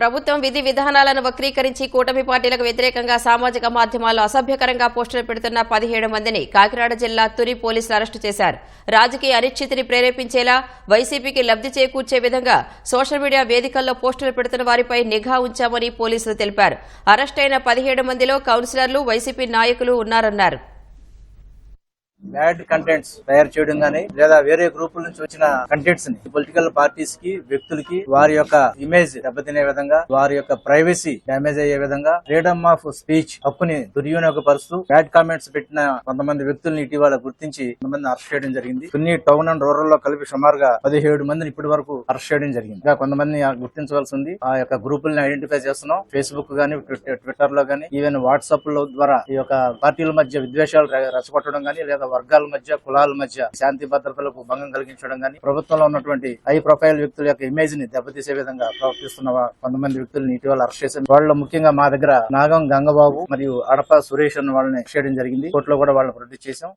ప్రభుత్వం విధి విధానాలను వక్రీకరించి కూటమి పార్టీలకు వ్యతిరేకంగా సామాజిక మాధ్యమాల్లో అసభ్యకరంగా పోస్టులు పెడుతున్న పదిహేడు మందిని కాకినాడ జిల్లా తుని పోలీసులు అరెస్టు చేశారు. రాజకీయ అనిశ్చితిని ప్రేరేపించేలా వైసీపీకి లబ్ధి చేకూర్చే విధంగా సోషల్ మీడియా వేదికల్లో పోస్టులు పెడుతున్న వారిపై నిఘా ఉంచామని పోలీసులు తెలిపారు. అరెస్టైన పదిహేడు మందిలో కౌన్సిలర్లు వైసీపీ నాయకులు ఉన్నారన్నారు. బ్యాడ్ కంటెంట్స్ తయారు చేయడం గానీ లేదా వేరే గ్రూపుల నుంచి వచ్చిన కంటెంట్స్ని పొలిటికల్ పార్టీస్కి వ్యక్తులకి వారి యొక్క ఇమేజ్ దెబ్బతినే విధంగా వారి యొక్క ప్రైవసీ డ్యామేజ్ అయ్యే విధంగా ఫ్రీడమ్ ఆఫ్ స్పీచ్ హక్కుని దుర్వినియోగపరుస్తూ బ్యాడ్ కామెంట్స్ పెట్టిన కొంతమంది వ్యక్తుల్ని ఇటీవల గుర్తించి కొంతమంది అరెస్ట్ చేయడం జరిగింది. కొన్ని టౌన్ అండ్ రూరల్లో కలిపి సుమారుగా పదిహేడు మందిని ఇప్పటి వరకు అరెస్ట్ చేయడం జరిగింది. ఇంకా కొంతమంది గుర్తించవలసి ఉంది. ఆ యొక్క గ్రూపుల్ని ఐడెంటిఫై చేస్తున్నాం. ఫేస్బుక్ గానీ ట్విట్టర్లో గానీ ఈవెన్ వాట్సాప్లో ద్వారా ఈ యొక్క పార్టీల మధ్య విద్వేషాలు రెచ్చగొట్టడం గానీ లేదా వర్గాల మధ్య కులాల మధ్య శాంతి భద్రతలకు భంగం కలిగించడం గానీ ప్రభుత్వంలో ఉన్నటువంటి హై ప్రొఫైల్ వ్యక్తుల యొక్క ఇమేజ్ని దెబ్బతీసే విధంగా ప్రవర్తిస్తున్న కొంతమంది వ్యక్తులను ఇటీవల అరెస్ట్ చేశారు. వాళ్ళు ముఖ్యంగా మా దగ్గర నాగం గంగబాబు మరియు అడప సురేష్ అన్న వాళ్ళని అరెస్ట్ చేయడం జరిగింది. కోర్టులో కూడా వాళ్ళని ప్రొడ్యూస్ చేశాం.